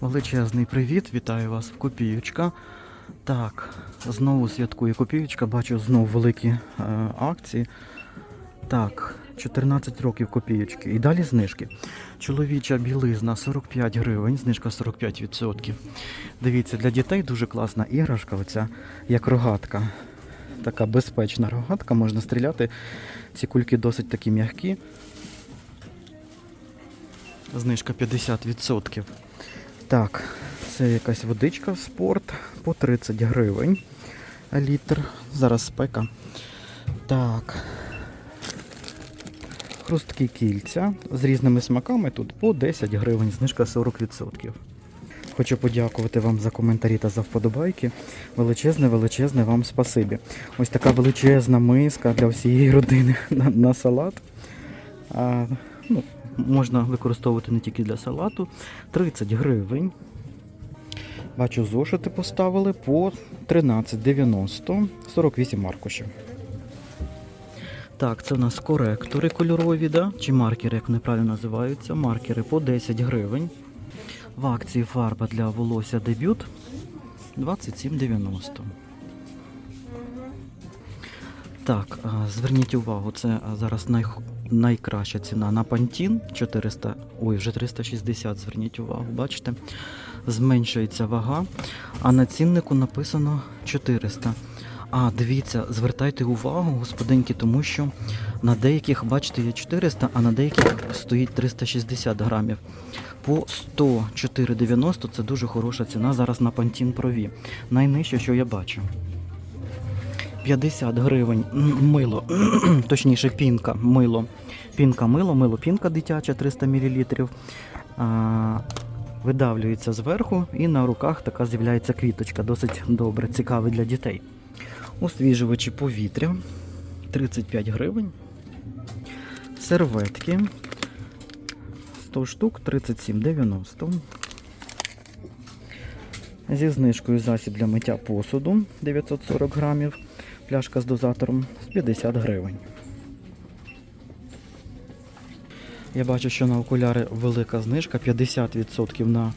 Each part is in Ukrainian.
Величезний привіт, вітаю вас в Копіючка. Так, знову святкує Копіючка, бачу знову великі е, акції. Так, 14 років копіючки. І далі знижки. Чоловіча білизна 45 гривень, знижка 45%. Дивіться, для дітей дуже класна іграшка, оця як рогатка. Така безпечна рогатка, можна стріляти. Ці кульки досить такі м'які. Знижка 50%. Так, це якась водичка спорт по 30 гривень літр. Зараз спека. Так. Хрусткі кільця з різними смаками тут по 10 гривень, знижка 40%. Хочу подякувати вам за коментарі та за вподобайки. Величезне, величезне вам спасибі. Ось така величезна миска для всієї родини на, на салат. А, ну, можна використовувати не тільки для салату. 30 гривень. Бачу, зошити поставили по 13,90, 48 аркушів. Так, це у нас коректори кольорові, да? чи маркери, як вони правильно називаються. Маркери по 10 гривень. В акції фарба для волосся дебют 27,90. Так, зверніть увагу, це зараз най... найкраща ціна на пантін 400, ой, вже 360, зверніть увагу, бачите? Зменшується вага, а на ціннику написано 400. А, дивіться, звертайте увагу, господинки, тому що на деяких, бачите, є 400, а на деяких стоїть 360 грамів. По 104,90 це дуже хороша ціна зараз на Pantene Pro. Найнижче, що я бачу. 50 гривень мило, точніше пінка, мило. Пінка мило, мило пінка дитяча 300 мл. Видавлюється зверху і на руках така з'являється квіточка. Досить добре, цікаве для дітей. Освіжувачі повітря 35 гривень. Серветки 100 штук 37,90. Зі знижкою засіб для миття посуду 940 грамів. Пляшка з дозатором з 50 гривень. Я бачу, що на окуляри велика знижка 50% на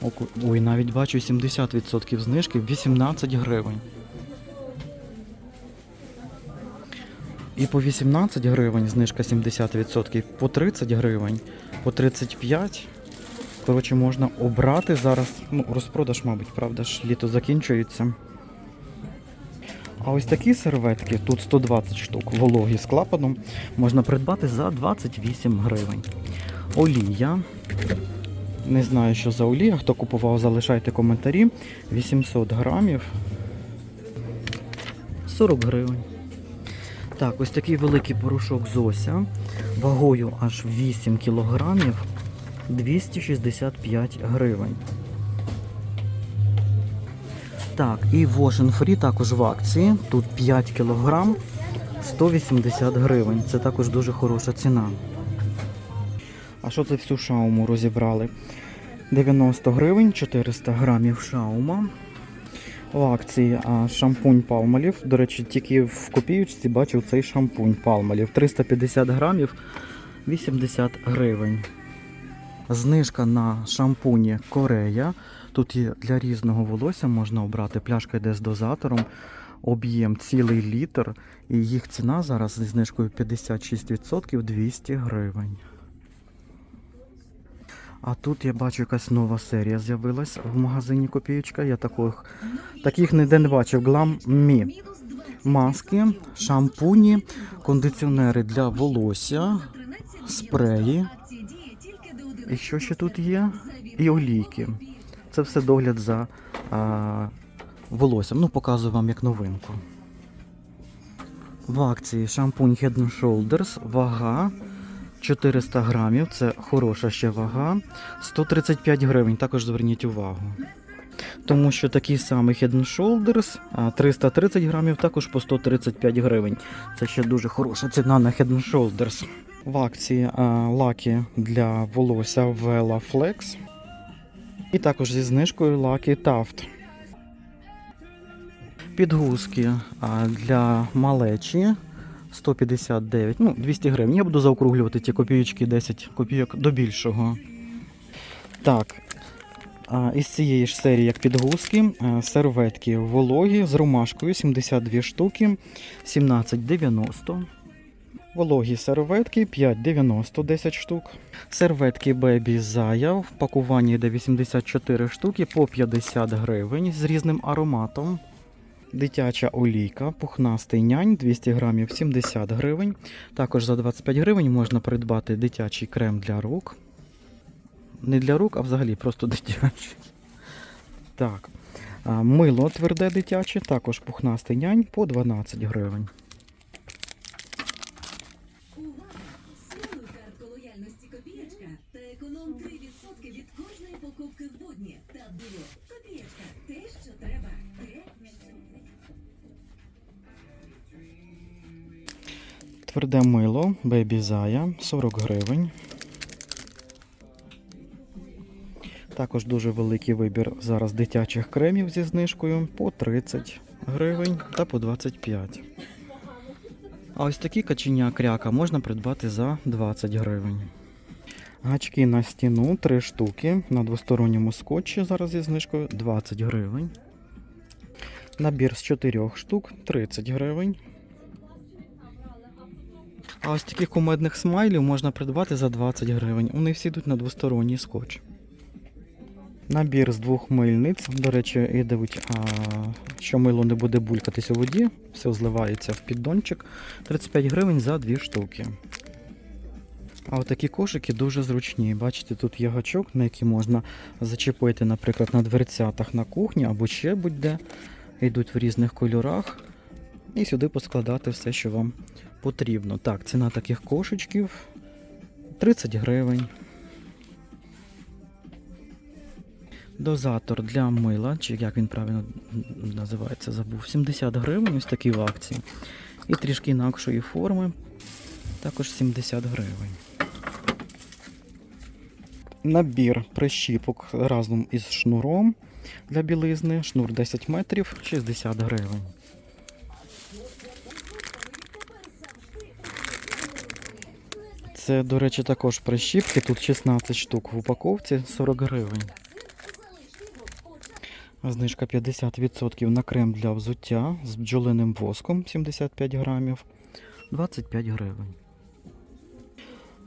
оку... Ой, навіть бачу 70% знижки 18 гривень. І по 18 гривень знижка 70%, по 30 гривень, по 35. Коротше, можна обрати зараз. Ну, розпродаж, мабуть, правда ж, літо закінчується. А ось такі серветки, тут 120 штук, вологі з клапаном, можна придбати за 28 гривень. Олія. Не знаю, що за олія. Хто купував, залишайте коментарі. 800 грамів. 40 гривень. Так, ось такий великий порошок Зося. Вагою аж 8 кілограмів. 265 гривень. Так, і Wash Free також в акції. Тут 5 кілограм 180 гривень. Це також дуже хороша ціна. А що це всю шауму розібрали? 90 гривень, 400 грамів шаума. В акції а, шампунь Палмолів. До речі, тільки в копіючці бачив цей шампунь Палмолів. 350 грамів 80 гривень. Знижка на шампуні Корея. Тут є для різного волосся можна обрати. Пляшка йде з дозатором, об'єм цілий літр. І їх ціна зараз зі знижкою 56% 200 гривень. А тут я бачу якась нова серія з'явилась в магазині Копієчка. Я таких, таких ніде не бачив. Glam Me. Маски, шампуні, кондиціонери для волосся, спреї. І що ще тут є? І олійки. Це все догляд за а, волоссям. Ну, показую вам як новинку. В акції шампунь Head and Shoulders, вага 400 грамів, це хороша ще вага. 135 гривень, також зверніть увагу. Тому що такий самий Head and Shoulders 330 грамів, також по 135 гривень. Це ще дуже хороша ціна на Head and Shoulders. В акції а, лаки для волосся Vela Flex. І також зі знижкою лаки Taft. Підгузки для малечі 159, ну 200 гривень. Я буду заокруглювати ті копійочки 10 копійок до більшого. Так, із цієї ж серії, як підгузки, серветки вологі з ромашкою 72 штуки, 17,90. Вологі серветки 5,90 10 штук. Серветки Baby Zaya в пакуванні йде 84 штуки по 50 гривень з різним ароматом. Дитяча олійка, пухнастий нянь 200 грамів 70 гривень. Також за 25 гривень можна придбати дитячий крем для рук. Не для рук, а взагалі просто дитячий. Так. Мило тверде дитяче, також пухнастий нянь по 12 гривень. 3% від кожної покупки в будні та було. Копієчка, те, що треба. Тверде мило Baby Zaya 40 гривень. Також дуже великий вибір зараз дитячих кремів зі знижкою по 30 гривень та по 25. А ось такі каченя кряка можна придбати за 20 гривень. Гачки на стіну 3 штуки на двосторонньому скотчі зараз зі знижкою 20 гривень. Набір з 4 штук 30 гривень. А ось таких кумедних смайлів можна придбати за 20 гривень. Вони всі йдуть на двосторонній скотч. Набір з двох мильниць. До речі, йдуть, а, що мило не буде булькатись у воді, все зливається в піддончик. 35 гривень за дві штуки. А отакі кошики дуже зручні. Бачите, тут є гачок, на який можна зачепити, наприклад, на дверцятах на кухні або ще будь-де. Йдуть в різних кольорах. І сюди поскладати все, що вам потрібно. Так, ціна таких кошечків 30 гривень. Дозатор для мила, чи як він правильно називається, забув. 70 гривень, ось такі в акції. І трішки інакшої форми. Також 70 гривень. Набір прищіпок разом із шнуром для білизни. Шнур 10 метрів, 60 гривень. Це, до речі, також прищіпки. Тут 16 штук в упаковці, 40 гривень. Знижка 50% на крем для взуття з бджолиним воском 75 грамів, 25 гривень.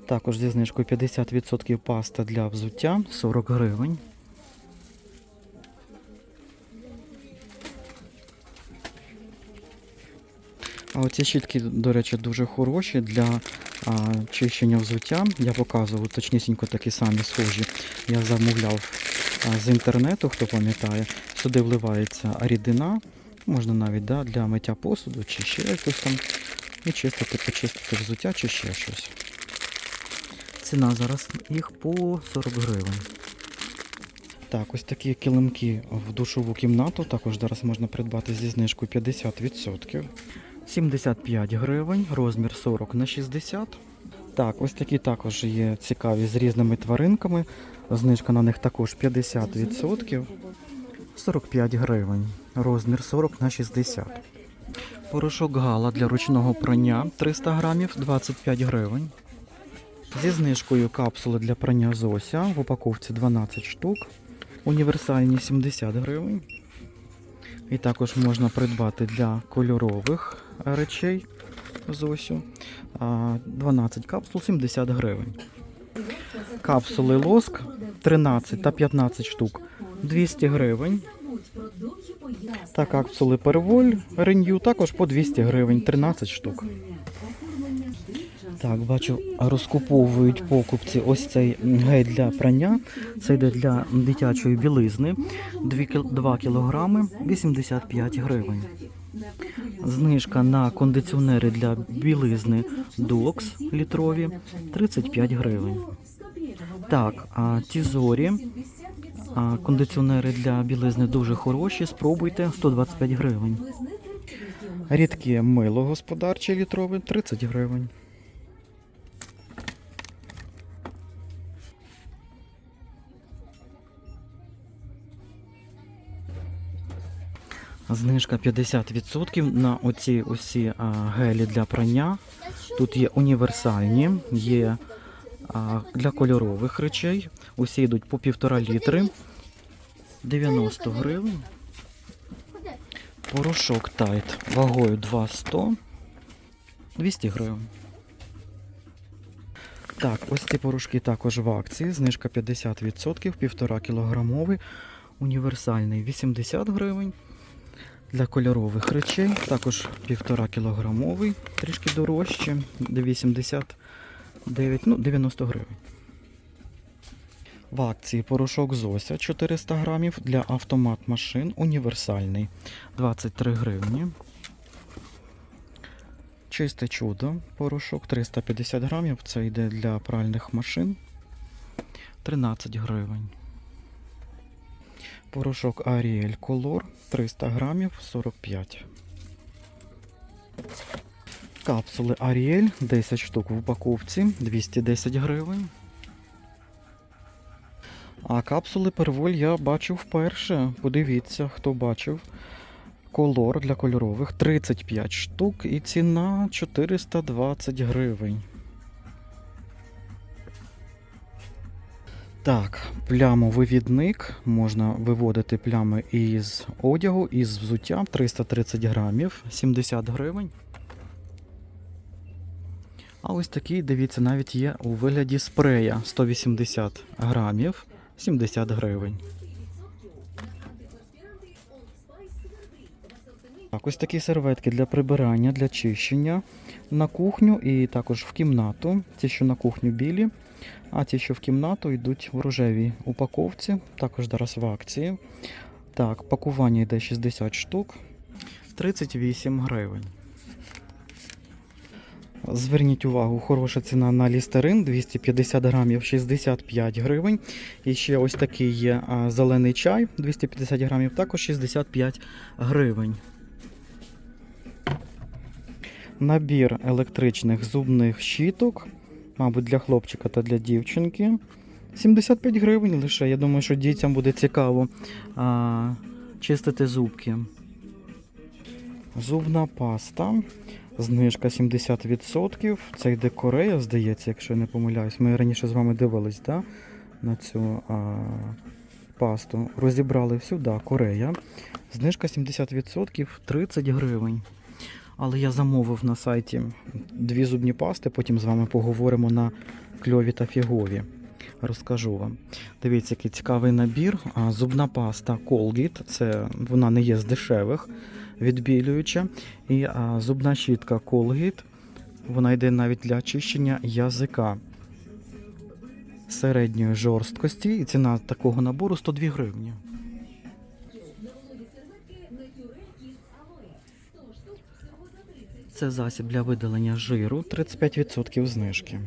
Також зі знижкою 50% паста для взуття 40 гривень. А оці щітки, до речі, дуже хороші для а, чищення взуття. Я показував точнісінько такі самі схожі. Я замовляв а, з інтернету, хто пам'ятає. Сюди вливається рідина, можна навіть да, для миття посуду чи ще якось там. І чистити, почистити взуття чи ще щось. Ціна зараз їх по 40 гривень. Так, ось такі килимки в душову кімнату. Також зараз можна придбати зі знижкою 50%. 75 гривень, розмір 40 на 60. Так, ось такі також є цікаві з різними тваринками. Знижка на них також 50%. 45 гривень. Розмір 40 на 60. Порошок гала для ручного прання 300 грамів 25 гривень. Зі знижкою капсули для прання Зося в упаковці 12 штук. Універсальні 70 гривень. І також можна придбати для кольорових речей Зосю. 12 капсул 70 гривень. Капсули лоск 13 та 15 штук 200 гривень. Та капсули Перволь Renew також по 200 гривень 13 штук. Так, бачу, розкуповують покупці ось цей гель для прання. Це йде для дитячої білизни. 2 кілограми 85 гривень. Знижка на кондиціонери для білизни Dux літрові 35 гривень. Так, а ті зорі, а, кондиціонери для білизни дуже хороші. Спробуйте 125 гривень. Рідке мило господарче літрове 30 гривень. Знижка 50% на оці усі гелі для прання. Тут є універсальні, є для кольорових речей. Усі йдуть по півтора літри. 90 гривень. Порошок тайт вагою 200 200 гривень. Так, ось ці порошки також в акції. Знижка 50%, 1,5 кілограмовий, універсальний 80 гривень. Для кольорових речей також 1,5 кілограмовий, трішки дорожче, 89, ну 90 гривень. В акції порошок Зося 400 грамів для автомат машин універсальний 23 гривні. Чисте чудо порошок 350 грамів. Це йде для пральних машин 13 гривень. Порошок Ariel Color 300 грамів 45. Капсули Ariel 10 штук в упаковці 210 гривень. А капсули перволь я бачив вперше. Подивіться, хто бачив. Колор для кольорових 35 штук і ціна 420 гривень. Так, плямовивідник. Можна виводити плями із одягу, із взуття 330 грамів, 70 гривень. А ось такий, дивіться, навіть є у вигляді спрея 180 грамів, 70 гривень. Так, ось такі серветки для прибирання, для чищення на кухню і також в кімнату. Ті, що на кухню білі, а ті, що в кімнату, йдуть в рожевій упаковці, також зараз в акції. Так, пакування йде 60 штук, 38 гривень. Зверніть увагу, хороша ціна на лістерин 250 грамів 65 гривень. І ще ось такий є зелений чай 250 грамів, також 65 гривень. Набір електричних зубних щіток, мабуть, для хлопчика та для дівчинки. 75 гривень лише. Я думаю, що дітям буде цікаво а, чистити зубки. Зубна паста. Знижка 70%. Це йде Корея, здається, якщо я не помиляюсь. Ми раніше з вами дивились да, на цю а, пасту. Розібрали всю, да, Корея. Знижка 70%, 30 гривень. Але я замовив на сайті дві зубні пасти, потім з вами поговоримо на кльові та фігові. Розкажу вам. Дивіться, який цікавий набір. Зубна паста Colgate, це вона не є з дешевих, відбілююча. І зубна щітка Colgate, вона йде навіть для очищення язика середньої жорсткості. І ціна такого набору 102 гривні. Це засіб для видалення жиру 35% знижки.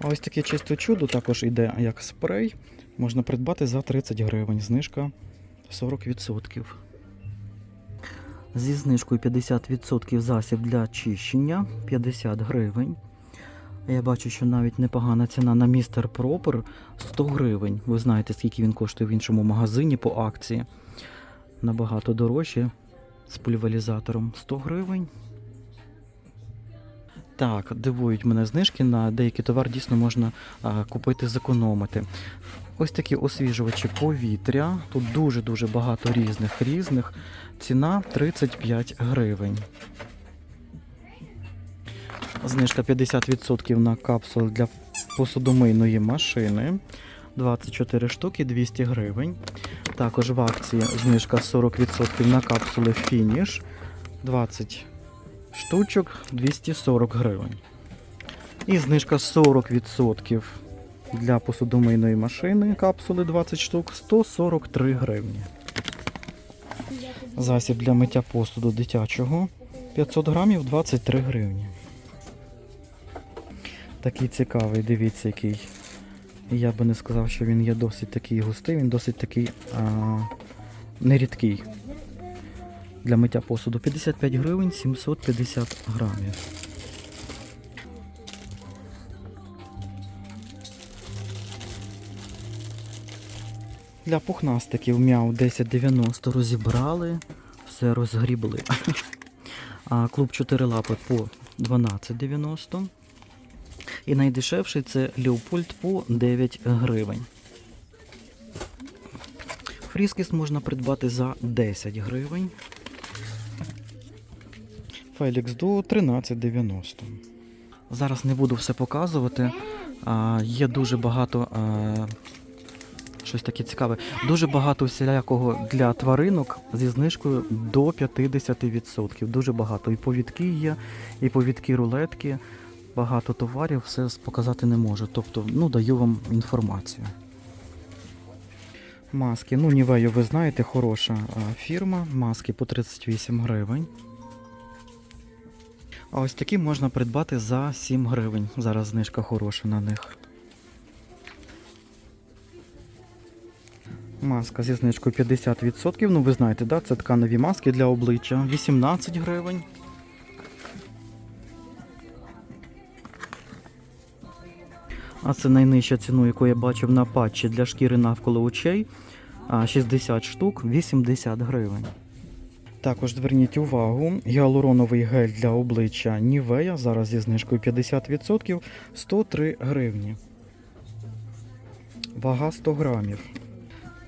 А ось таке чисте чудо також йде як спрей. Можна придбати за 30 гривень. Знижка 40%. Зі знижкою 50% засіб для очищення 50 гривень. Я бачу, що навіть непогана ціна на містер Пропер 100 гривень. Ви знаєте, скільки він коштує в іншому магазині по акції. Набагато дорожче з пульверізатором 100 гривень. Так, дивують мене знижки на деякий товар дійсно можна а, купити, зекономити. Ось такі освіжувачі повітря. Тут дуже-дуже багато різних різних. Ціна 35 гривень. Знижка 50% на капсули для посудомийної машини. 24 штуки 200 гривень. Також в акції знижка 40% на капсули Finish 20 штучок 240 гривень. І знижка 40% для посудомийної машини капсули 20 штук 143 гривні. Засіб для миття посуду дитячого 500 грамів 23 гривні. Такий цікавий, дивіться, який. Я би не сказав, що він є досить такий густий, він досить такий а, нерідкий. Для миття посуду 55 гривень 750 грамів. Для пухнастиків м'яу 1090 розібрали, все розгрібли. А клуб 4 лапи по 12,90. І найдешевший це Леопольд по 9 гривень. Фріскіс можна придбати за 10 гривень. Фелікс до 13,90. Зараз не буду все показувати. А, є дуже багато. А, щось таке цікаве. Дуже багато всілякого для тваринок зі знижкою до 50%. Дуже багато. І повідки є, і повідки рулетки. Багато товарів, все показати не можу. Тобто, ну, даю вам інформацію. Маски. Ну, Нівею, ви знаєте, хороша фірма. Маски по 38 гривень. А ось такі можна придбати за 7 гривень. Зараз знижка хороша на них. Маска зі знижкою 50%. Ну, ви знаєте, да? це тканові маски для обличчя. 18 гривень. А це найнижча ціну, яку я бачив на патчі для шкіри навколо очей. 60 штук, 80 гривень. Також зверніть увагу, гіалуроновий гель для обличчя Нівея зараз зі знижкою 50% 103 гривні. Вага 100 грамів.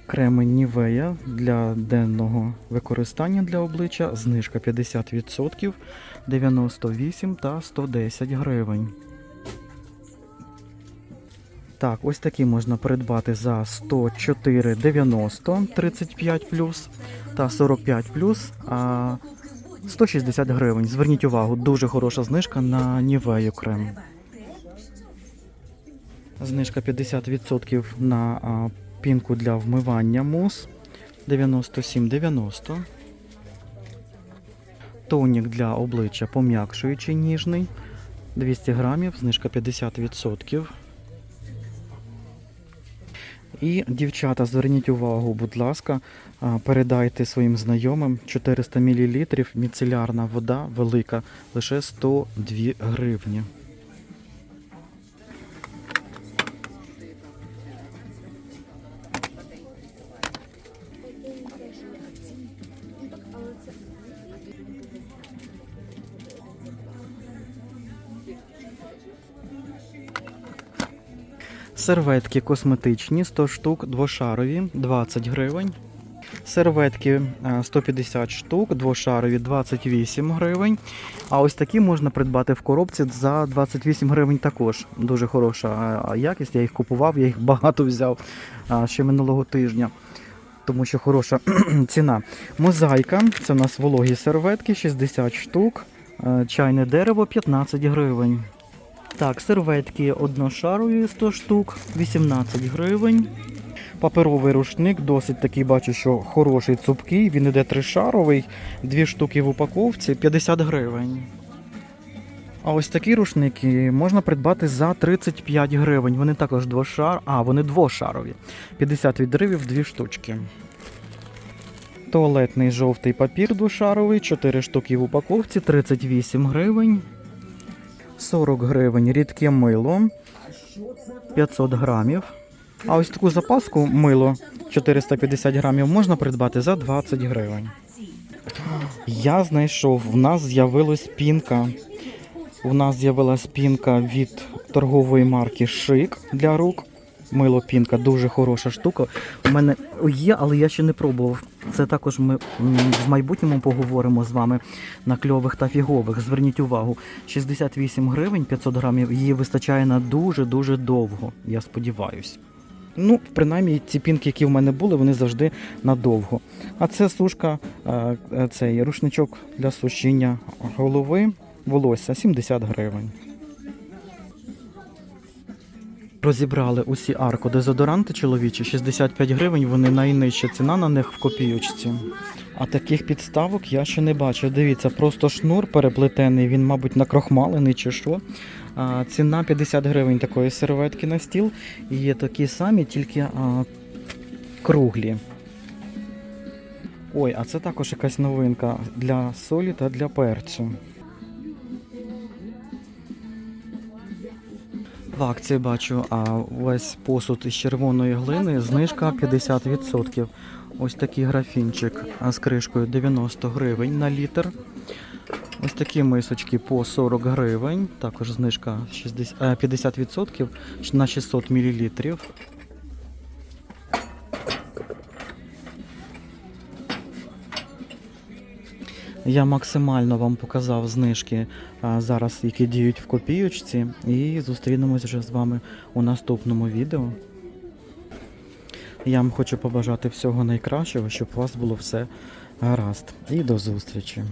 Креми Нівея для денного використання для обличчя знижка 50% 98 та 110 гривень. Так, ось такі можна придбати за 104,90 35 та 45 а 160 гривень. Зверніть увагу, дуже хороша знижка на Нівею крем. Знижка 50% на пінку для вмивання мус 97,90. Тонік для обличчя пом'якшуючий ніжний 200 грамів, знижка 50%. І, дівчата, зверніть увагу, будь ласка, передайте своїм знайомим 400 мл міцелярна вода велика, лише 102 гривні. Серветки косметичні 100 штук, двошарові 20 гривень. Серветки е, 150 штук, двошарові 28 гривень. А ось такі можна придбати в коробці за 28 гривень також. Дуже хороша е, якість. Я їх купував, я їх багато взяв е, ще минулого тижня. Тому що хороша ціна. Мозаїка, це у нас вологі серветки, 60 штук, е, чайне дерево 15 гривень. Так, серветки одношарові 100 штук, 18 гривень. Паперовий рушник, досить такий, бачу, що хороший цупкий. Він іде тришаровий, дві штуки в упаковці, 50 гривень. А ось такі рушники можна придбати за 35 гривень. Вони також двошар... А, вони двошарові. 50 відривів, дві штучки. Туалетний жовтий папір двошаровий, 4 штуки в упаковці, 38 гривень. 40 гривень рідке мило 500 грамів. А ось таку запаску мило 450 грамів можна придбати за 20 гривень. Я знайшов, в нас з'явилась пінка. У нас з'явилась пінка від торгової марки Шик для рук. Мило пінка дуже хороша штука. У мене є, але я ще не пробував. Це також ми в майбутньому поговоримо з вами на кльових та фігових. Зверніть увагу, 68 гривень 500 грамів. Її вистачає на дуже дуже довго. Я сподіваюсь. Ну, принаймні, ці пінки, які в мене були, вони завжди надовго. А це сушка, е, е, цей рушничок для сушіння голови, волосся 70 гривень. Розібрали усі арко дезодоранти чоловічі 65 гривень. Вони найнижча ціна на них в копійочці. А таких підставок я ще не бачив. Дивіться, просто шнур переплетений, він, мабуть, накрохмалений чи що. А, ціна 50 гривень такої серветки на стіл. І є такі самі, тільки а, круглі. Ой, а це також якась новинка для солі та для перцю. В акції бачу, а весь посуд із червоної глини, знижка 50%. Ось такий графінчик з кришкою 90 гривень на літр. Ось такі мисочки по 40 гривень, також знижка 60, е, 50% на 600 мл. Я максимально вам показав знижки зараз, які діють в копійочці, і зустрінемось вже з вами у наступному відео. Я вам хочу побажати всього найкращого, щоб у вас було все гаразд. І до зустрічі!